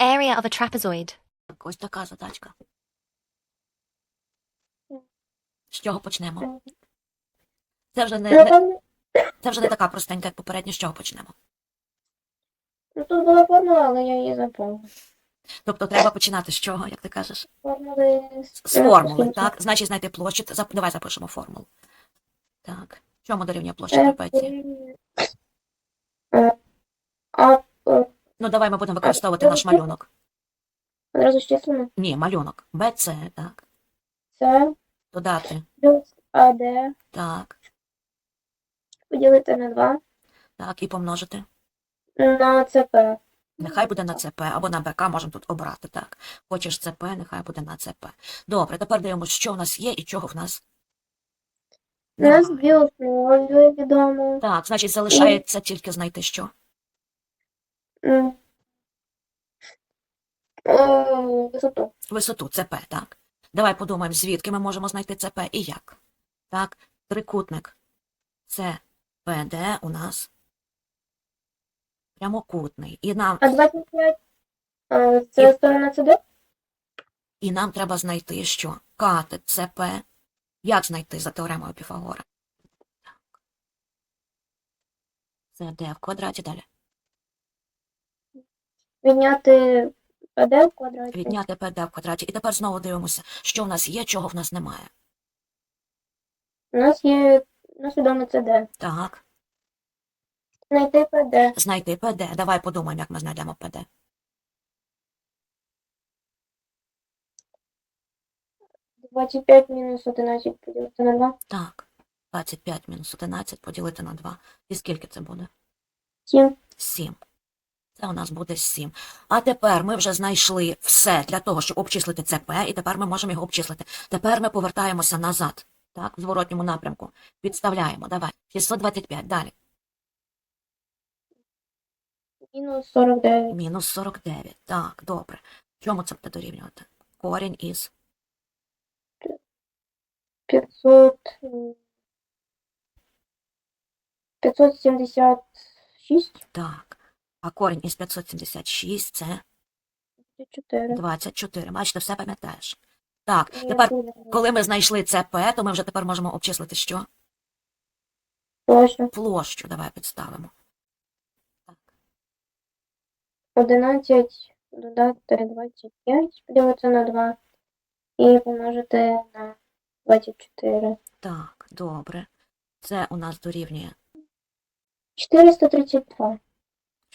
Area of a trapezoid. Так, ось така задачка. З чого почнемо? Це вже не, не, це вже не така простенька, як попередньо. З чого почнемо? ну, тут була формула, але я її забув. Тобто треба починати з чого, як ти кажеш? Формули З формули, так? Значить, знайти площу. Зап- Давай запишемо формулу. Так. Чому дорівнює площа Е, трапеції? е, Ну, давай ми будемо використовувати наш малюнок. одразу з числами. Ні, малюнок. БЦ, так. Це Додати. плюс АД Так. поділити на 2 Так, і помножити. на ЦП. Нехай буде на ЦП або на БК можемо тут обрати, так. Хочеш ЦП, нехай буде на ЦП. Добре, тепер дивимося, що в нас є і чого в нас. У нас немає. дві основи відомо. Так, значить, залишається тільки знайти що. Висоту. Висоту ЦП, так. Давай подумаємо, звідки ми можемо знайти ЦП і як. Так, трикутник ЦПД у нас прямокутний. І нам, А 25 е, це сторона ЦД? і нам треба знайти, що катет ЦП. Як знайти за теоремою Піфагора? Так. Це Д в квадраті далі. Відняти АД в квадраті. Відняти ПД в квадраті. І тепер знову дивимося, що в нас є, чого в нас немає. У нас є у нас відомо ЦД. Так, Знайти ПД. знайти ПД. Давай подумаємо, як ми знайдемо ПД. 25 мінус 11 поділити на 2. Так. 25 мінус 11 поділити на 2. І скільки це буде? 7. 7. Це у нас буде 7. А тепер ми вже знайшли все для того, щоб обчислити ЦП, і тепер ми можемо його обчислити. Тепер ми повертаємося назад. Так, в зворотньому напрямку. Підставляємо. Давай. 625. Далі. Мінус 49. Мінус 49. Так, добре. Чому це буде дорівнювати? Корінь із 500. 576. так. А корінь із 576 це 4. 24. Бачите, все пам'ятаєш. Так, тепер, коли ми знайшли ЦП, то ми вже тепер можемо обчислити що? Площа. Площу. Давай підставимо. 11 додати 25 поділити на 2 і помножити на 24. Так, добре. Це у нас дорівнює 432.